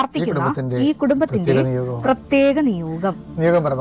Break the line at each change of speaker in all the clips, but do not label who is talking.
പ്രാർത്ഥിക്കുന്ന ഈ കുടുംബത്തിന്റെ
പ്രത്യേക
നിയോഗം.
നിയോഗം. പറ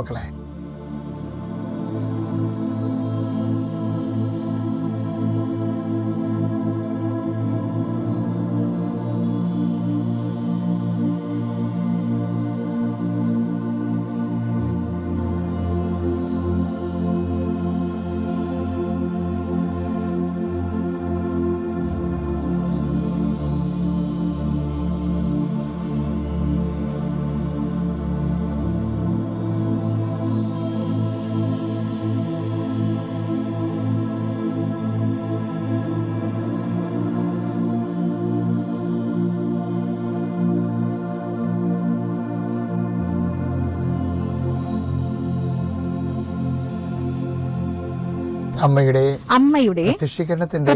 അമ്മയുടെ
അമ്മയുടെ
പ്രത്യക്ഷീകരണത്തിന്റെ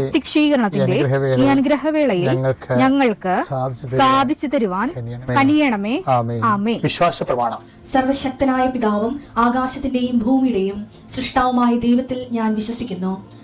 ഈ അനുഗ്രഹവേളയിൽ ഞങ്ങൾക്ക്
ഞങ്ങൾക്ക്
സാധിച്ചു തരുവാൻ കനിയണമേ.
ആമേ
വിശ്വാസ പ്രമാണം
സർവശക്തനായ പിതാവും ആകാശത്തിന്റെയും ഭൂമിയുടെയും സൃഷ്ടാവുമായ ദൈവത്തിൽ ഞാൻ വിശ്വസിക്കുന്നു.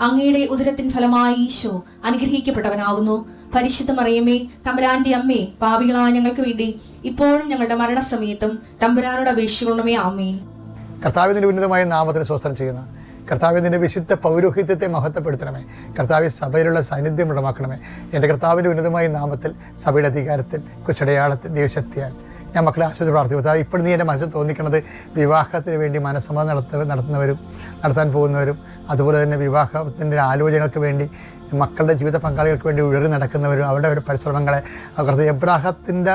അങ്ങയുടെ ഉദരത്തിൻ ഫലമായി ഈശോ അനുഗ്രഹിക്കപ്പെട്ടവനാകുന്നു. പരിശുദ്ധ മറിയമ്മേ തമ്പുരാന്റെ അമ്മേ പാപികളായ ഞങ്ങൾക്ക് വേണ്ടി ഇപ്പോഴും ഞങ്ങളുടെ മരണസമയത്തും തമ്പുരാനോട് അപേക്ഷിക്കണമേ ആമേൻ.
കർത്താവിന്റെ ഉന്നതമായ നാമത്തിന് സ്വസ്ത്രം ചെയ്യുന്ന. കർത്താവിന്റെ വിശുദ്ധ പൗരോഹിത്യത്തെ മഹത്വപ്പെടുത്തണമേ. കർത്താവ് സഭയിലുള്ള സാന്നിധ്യം ഉടമാക്കണമേ എന്റെ കർത്താവിന്റെ ഉന്നതമായ നാമത്തിൽ സഭയുടെ അധികാരത്തിൽ കുശടയാളത്തിൽ ദൈവശക്തിയാൽ. ഞാൻ മക്കളെ ആശ്വസിച്ച് പ്രാർത്ഥിക്കും ഇപ്പോഴും നീ എന്റെ മനസ്സിൽ തോന്നിക്കുന്നത് വിവാഹത്തിന് വേണ്ടി മനസ്സമ്മതം നടത്ത നടത്തുന്നവരും നടത്താൻ പോകുന്നവരും അതുപോലെ തന്നെ വിവാഹത്തിന്റെ ആലോചനകൾക്ക് വേണ്ടി മക്കളുടെ ജീവിത പങ്കാളികൾക്ക് വേണ്ടി ഉഴറി നടക്കുന്നവരും അവരുടെ പരിശ്രമങ്ങളെ അവർ എബ്രാഹത്തിന്റെ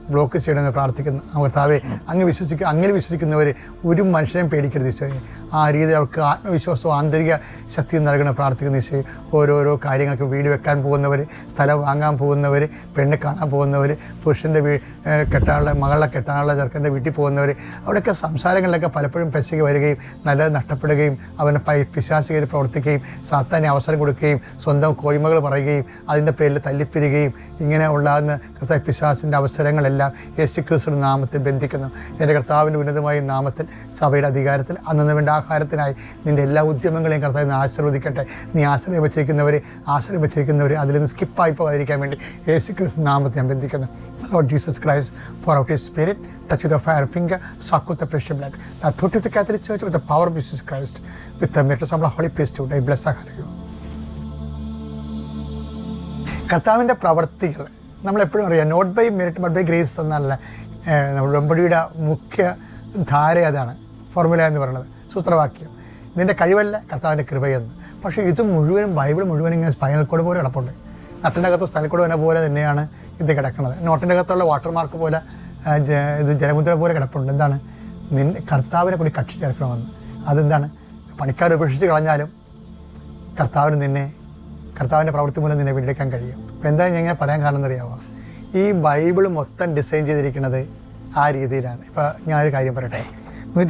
ബ്ലോക്ക് ചെയ്യണമെന്ന് പ്രാർത്ഥിക്കുന്നു കർത്താവെ അങ്ങ് വിശ്വസിക്കുക അങ്ങനെ വിശ്വസിക്കുന്നവർ ഒരു മനുഷ്യനെയും പേടിക്കരുത് ഈശോയെ. ആ രീതിയിൽ അവർക്ക് ആത്മവിശ്വാസവും ആന്തരിക ശക്തിയും നൽകണം പ്രാർത്ഥിക്കുന്ന ഈശോയെ. ഓരോരോ കാര്യങ്ങൾക്ക് വീട് വെക്കാൻ പോകുന്നവർ സ്ഥലം വാങ്ങാൻ പോകുന്നവർ പെണ്ണ് കാണാൻ പോകുന്നവർ പുരുഷന്റെ വീ കെട്ടാനുള്ള മകളെ കെട്ടാനുള്ള ചെറുക്കന്റെ വീട്ടിൽ പോകുന്നവർ അവിടെയൊക്കെ സംസാരങ്ങളിലൊക്കെ പലപ്പോഴും പെശകി വരികയും നല്ലത് നഷ്ടപ്പെടുകയും അവനെ പിശാസികയിൽ പ്രവർത്തിക്കുകയും സാത്താനെ അവസരം കൊടുക്കുകയും സ്വന്തം കോയ്മകൾ പറയുകയും അതിന്റെ പേരിൽ തല്ലിപ്പിരുകയും ഇങ്ങനെ ഉണ്ടാകുന്ന കർത്താവ് പിശാസിന്റെ അവസരങ്ങളെല്ലാം യേശു ക്രിസ്തു നാമത്തിൽ ബന്ധിക്കുന്നു എന്റെ കർത്താവിന്റെ ഉന്നതമായ നാമത്തിൽ സഭയുടെ അധികാരത്തിൽ അന്നു വേണ്ട ആഹാരത്തിനായി നിന്റെ എല്ലാ ഉദ്യമങ്ങളെയും കർത്താവ് നിന്ന് ആശീർവദിക്കട്ടെ നീ ആശ്രയം വെച്ചേക്കുന്നവർ ആശ്രയം വെച്ചേക്കുന്നവർ അതിൽ നിന്ന് സ്കിപ്പായി പോകാതിരിക്കാൻ വേണ്ടി യേശു ക്രിസ്തു നാമത്തെ ഞാൻ ബന്ധിക്കുന്നു Lord Jesus Christ for out his spirit touch with fire finger suck with the precious. തൊട്ട് വിത്ത് to the Catholic Church with the power of Jesus Christ, with the merits of the. കർത്താവിന്റെ പ്രവർത്തികൾ നമ്മളെപ്പോഴും അറിയാം not by merit but by grace എന്നല്ല ഉടമ്പടിയുടെ നമ്മുടെ വെമ്പടിയുടെ മുഖ്യ ധാര അതാണ് ഫോർമുല എന്ന് പറയുന്നത് സൂത്രവാക്യം. നിന്റെ കഴിവല്ല കർത്താവിന്റെ കൃപയെന്ന്. പക്ഷേ ഇത് മുഴുവനും ബൈബിൾ മുഴുവനും ഇങ്ങനെ സ്പൈനൽ കോഡ് പോലെ കിടപ്പുണ്ട്. നട്ടിന്റെ അകത്ത് സ്പൈനൽ കോഡ് വന്ന പോലെ തന്നെയാണ് ഇത് കിടക്കുന്നത്. നോട്ടിന്റെ അകത്തുള്ള വാട്ടർമാർക്ക് പോലെ ഇത് ജലമുദ്ര പോലെ കിടപ്പുണ്ട്. എന്താണ്? നിൻ കർത്താവിനെ കൂടി കക്ഷി ചേർക്കണമെന്ന്. അതെന്താണ്? പണിക്കാർ ഉപേക്ഷിച്ച് കളഞ്ഞാലും കർത്താവിന് നിന്നെ കർത്താവിന്റെ പ്രവൃത്തി മൂലം നിന്നെ വീണ്ടെടുക്കാൻ കഴിയും. അപ്പോൾ എന്തായാലും ഞാൻ ഇങ്ങനെ പറയാൻ കാരണം അറിയാമോ ഈ ബൈബിൾ മൊത്തം ഡിസൈൻ ചെയ്തിരിക്കുന്നത് ആ രീതിയിലാണ്. ഇപ്പം ഞാനൊരു കാര്യം പറയട്ടെ.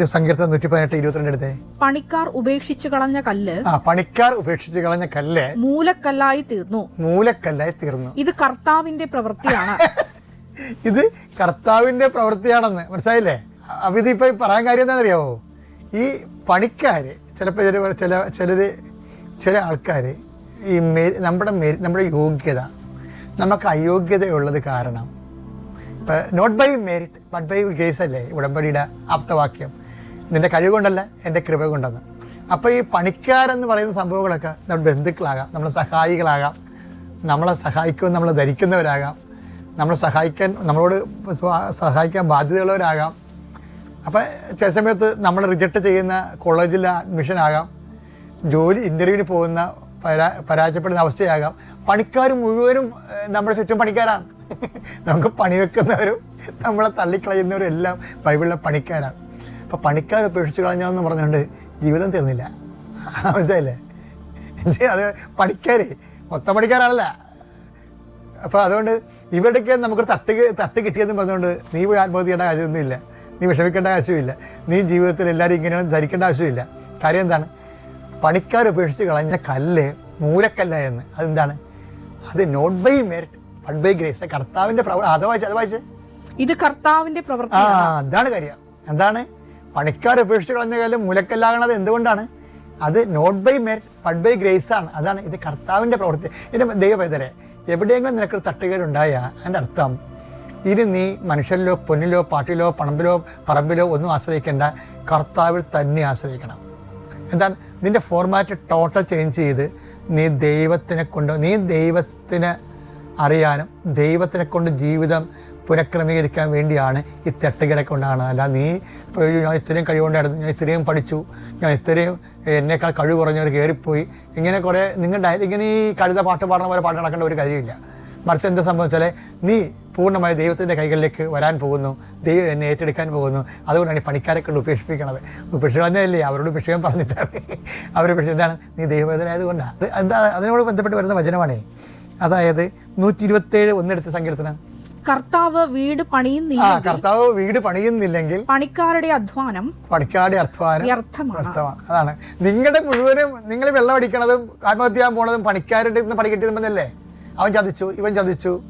സങ്കീർത്തനം നൂറ്റി പതിനെട്ട് ഇരുപത്തിരണ്ട് എടുത്തേ.
പണിക്കാർ ഉപേക്ഷിച്ചു കളഞ്ഞ കല്ല്
ആ പണിക്കാർ ഉപേക്ഷിച്ചു കളഞ്ഞ കല്ല്
മൂലക്കല്ലായി തീർന്നു.
മൂലക്കല്ലായി തീർന്നു.
ഇത് കർത്താവിന്റെ പ്രവൃത്തിയാണ്.
ഇത് കർത്താവിന്റെ പ്രവൃത്തിയാണെന്ന്. മനസ്സിലായില്ലേ? അപ്പം ഇതിപ്പോൾ പറയാൻ കാര്യം എന്താണെന്നറിയാവോ? ഈ പണിക്കാർ ചിലപ്പോൾ ചില ചില ചിലർ ചില ആൾക്കാർ ഈ മെ നമ്മുടെ മെ നമ്മുടെ യോഗ്യത നമുക്ക് അയോഗ്യതയുള്ളത് കാരണം. ഇപ്പം not by merit but by grace അല്ലേ ഉടമ്പടിയുടെ ആപ്തവാക്യം? നിന്റെ കഴിവ് കൊണ്ടല്ല എന്റെ കൃപ കൊണ്ടെന്ന്. അപ്പോൾ ഈ പണിക്കാരെന്ന് പറയുന്ന സംഭവങ്ങളൊക്കെ നമ്മുടെ ബന്ധുക്കളാകാം നമ്മളെ സഹായികളാകാം നമ്മളെ സഹായിക്കുമെന്ന് നമ്മളെ ധരിക്കുന്നവരാകാം നമ്മളെ സഹായിക്കാൻ നമ്മളോട് സഹായിക്കാൻ ബാധ്യതയുള്ളവരാകാം. അപ്പോൾ ചില സമയത്ത് നമ്മൾ റിജക്റ്റ് ചെയ്യുന്ന കോളേജിലെ അഡ്മിഷൻ ആകാം ജോലി ഇന്റർവ്യൂവിന് പോകുന്ന പരാ പരാജയപ്പെടുന്ന അവസ്ഥയാകാം. പണിക്കാർ മുഴുവനും നമ്മുടെ ചുറ്റും പണിക്കാരാണ്. നമുക്ക് പണി വെക്കുന്നവരും നമ്മളെ തള്ളിക്കളയുന്നവരും എല്ലാം ബൈബിളിലെ പണിക്കാരാണ്. അപ്പോൾ പണിക്കാർ ഉപേക്ഷിച്ച് കളഞ്ഞതെന്ന് പറഞ്ഞുകൊണ്ട് ജീവിതം തീർന്നില്ല. എന്നുവെച്ചാൽ അത് പണിക്കാർ മൊത്തം പണിക്കാരാണല്ല. അപ്പോൾ അതുകൊണ്ട് ഇവരുടെയൊക്കെ നമുക്ക് തട്ട് തട്ട് കിട്ടിയെന്ന് പറഞ്ഞുകൊണ്ട് നീ പോയി ആത്മഹത്യ ചെയ്യേണ്ട കാര്യമൊന്നുമില്ല. നീ വിഷമിക്കേണ്ട ആവശ്യമില്ല. നീ ജീവിതത്തിൽ എല്ലാവരും ഇങ്ങനെയാണ് ധരിക്കേണ്ട ആവശ്യമില്ല. കാര്യം എന്താണ്? പണിക്കാർ ഉപേക്ഷിച്ച് കളഞ്ഞ കല്ല് മൂലക്കല്ല എന്ന് അതെന്താണ്? അത് not by merit but by grace കർത്താവിന്റെ പ്രവർത്തനം അത് വായിച്ച് അത് വായിച്ച്.
ഇത് കർത്താവിന്റെ
ആ അതാണ് കാര്യം. എന്താണ്? പണിക്കാർ ഉപേക്ഷിച്ച് കളഞ്ഞ കല്ല് മൂലക്കല്ലാകണത് എന്തുകൊണ്ടാണ്? അത് not by merit but by grace ആണ്. അതാണ് ഇത് കർത്താവിന്റെ പ്രവൃത്തി. എന്റെ ദൈവപൈതലെ എവിടെയെങ്കിലും നിനക്ക് തട്ടുകേടുണ്ടായാൽ അതിന്റെ അർത്ഥം ഇനി നീ മനുഷ്യരിലോ പൊന്നിലോ പാട്ടിലോ പണമ്പിലോ പറമ്പിലോ ഒന്നും ആശ്രയിക്കേണ്ട കർത്താവിൽ തന്നെ ആശ്രയിക്കണം. എന്താണ്? നിന്റെ ഫോർമാറ്റ് ടോട്ടൽ ചേഞ്ച് ചെയ്ത് നീ ദൈവത്തിനെ കൊണ്ട് നീ ദൈവത്തിന് അറിയാനും ദൈവത്തിനെ കൊണ്ട് ജീവിതം പുനഃക്രമീകരിക്കാൻ വേണ്ടിയാണ് ഈ തെട്ടുകിടക്ക് ഉണ്ടാകുന്നത് അല്ല നീ ഇപ്പോൾ ഞാൻ ഇത്രയും കഴിവുണ്ടായിരുന്നു ഞാൻ ഇത്രയും പഠിച്ചു ഞാൻ ഇത്രയും എന്നേക്കാൾ കഴിവ് കുറഞ്ഞവർ കയറിപ്പോയി. ഇങ്ങനെ കുറേ നിങ്ങളുടെ ഇങ്ങനെ ഈ കഴുത പാട്ട് പാടുന്ന പോലെ പാട്ട് നടക്കേണ്ട ഒരു കാര്യമില്ല. മറിച്ച് എന്താ സംഭവിച്ചാൽ നീ പൂർണമായി ദൈവത്തിന്റെ കൈകളിലേക്ക് വരാൻ പോകുന്നു. ദൈവം എന്നെ ഏറ്റെടുക്കാൻ പോകുന്നു. അതുകൊണ്ടാണ് ഈ പണിക്കാരെ കൊണ്ട് ഉപേക്ഷിപ്പിക്കണത്. ഉപേക്ഷിക്കുന്നതല്ലേ അവരോട് വിഷയം പറഞ്ഞിട്ടാണ്. അവർ പക്ഷേ എന്താണ്? നീ ദൈവവേദനായതുകൊണ്ടാണ് അത് എന്താ? അതിനോട് ബന്ധപ്പെട്ട് വരുന്ന വചനമാണേ. അതായത് നൂറ്റി ഇരുപത്തേഴ് ഒന്നെടുത്ത് സങ്കീർത്തനം.
കർത്താവ് വീട് പണിയുന്നില്ല
കർത്താവ് വീട് പണിയുന്നില്ലെങ്കിൽ
പണിക്കാരുടെ അധ്വാനം
പണിക്കാരുടെ അധ്വാനം
വ്യർത്ഥമാണ്.
അതാണ്. നിങ്ങളുടെ മുഴുവനും നിങ്ങൾ വെള്ളം അടിക്കണതും ആത്മഹത്യ പോണതും പണിക്കാരുടെ പണി കിട്ടിയതെന്നല്ലേ അവൻ ചതിച്ചു ഇവൻ ചതിച്ചു.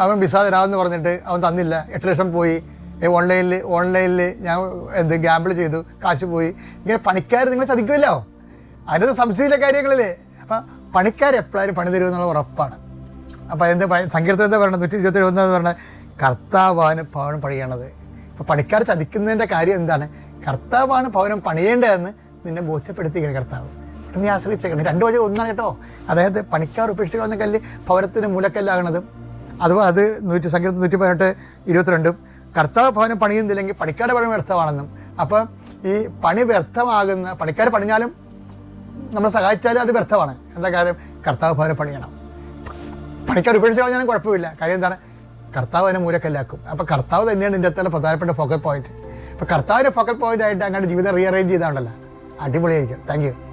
അവൻ വിസ തരാമെന്ന് പറഞ്ഞിട്ട് അവൻ തന്നില്ല. എട്ട് ലക്ഷം പോയി. ഓൺലൈനിൽ ഓൺലൈനിൽ ഞാൻ എന്ത് ഗ്യാമ്പിൾ ചെയ്തു. കാശ് പോയി. ഇങ്ങനെ പണിക്കാർ നിങ്ങൾ ചതിക്കുമല്ലോ? അതിനത് സംശയമില്ല കാര്യങ്ങളില്ലേ അപ്പം പണിക്കാർ എപ്പോഴും പണി തരുമെന്നുള്ള ഉറപ്പാണ്. അപ്പോൾ എന്ത് സങ്കീർത്തനം എന്താ പറയുന്നത് നൂറ്റി ഇരുപത്തി ഒന്ന് പറഞ്ഞാൽ കർത്താവാണ് ഭവനം പണിയണത്. ഇപ്പോൾ പണിക്കാർ ചതിക്കുന്നതിന്റെ കാര്യം എന്താണ്? കർത്താവാണ് ഭവനം പണിയേണ്ടതെന്ന് നിന്നെ ബോധ്യപ്പെടുത്തിയാണ് കർത്താവ്. നീ ആശ്രയിച്ചേക്കണം. രണ്ടു വചനം ഒന്നാണ് കേട്ടോ. അതായത് പണിക്കാർ ഉപേക്ഷിച്ചു വന്ന കല്ല് ഭവനത്തിന് മൂലക്കല്ലാകണതും അതുപോലെ അത് നൂറ്റി സങ്കീർത്തം നൂറ്റി പതിനെട്ട് ഇരുപത്തിരണ്ടും കർത്താവ് ഭവനം പണിയുന്നില്ലെങ്കിൽ പണിക്കാരുടെ പണി വ്യർത്ഥമാണെന്നും. അപ്പം ഈ പണി വ്യർത്ഥമാകുന്ന പണിക്കാർ പണിഞ്ഞാലും നമ്മൾ സഹായിച്ചാലും അത് വ്യർത്ഥമാണ്. എന്താ കാര്യം? കർത്താവ് ഭവനം പണിയണം. പണിക്കാർ ഉപേക്ഷിച്ച് കളഞ്ഞാലും കുഴപ്പമില്ല. കാര്യം എന്താണ്? കർത്താവ് അതിനെ മൂലക്കല്ലാക്കും. അപ്പോൾ കർത്താവ് തന്നെയാണ് ഇതിന്റെ അത്ര പ്രധാനപ്പെട്ട ഫോക്കൽ പോയിന്റ് അപ്പോൾ കർത്താവിന്റെ ഫോക്കൽ പോയിന്റ് ആയിട്ട് അങ്ങോട്ട് ജീവിതം റീഅറേഞ്ച് ചെയ്താണല്ലോ അടിപൊളിയായിരിക്കും. Thank you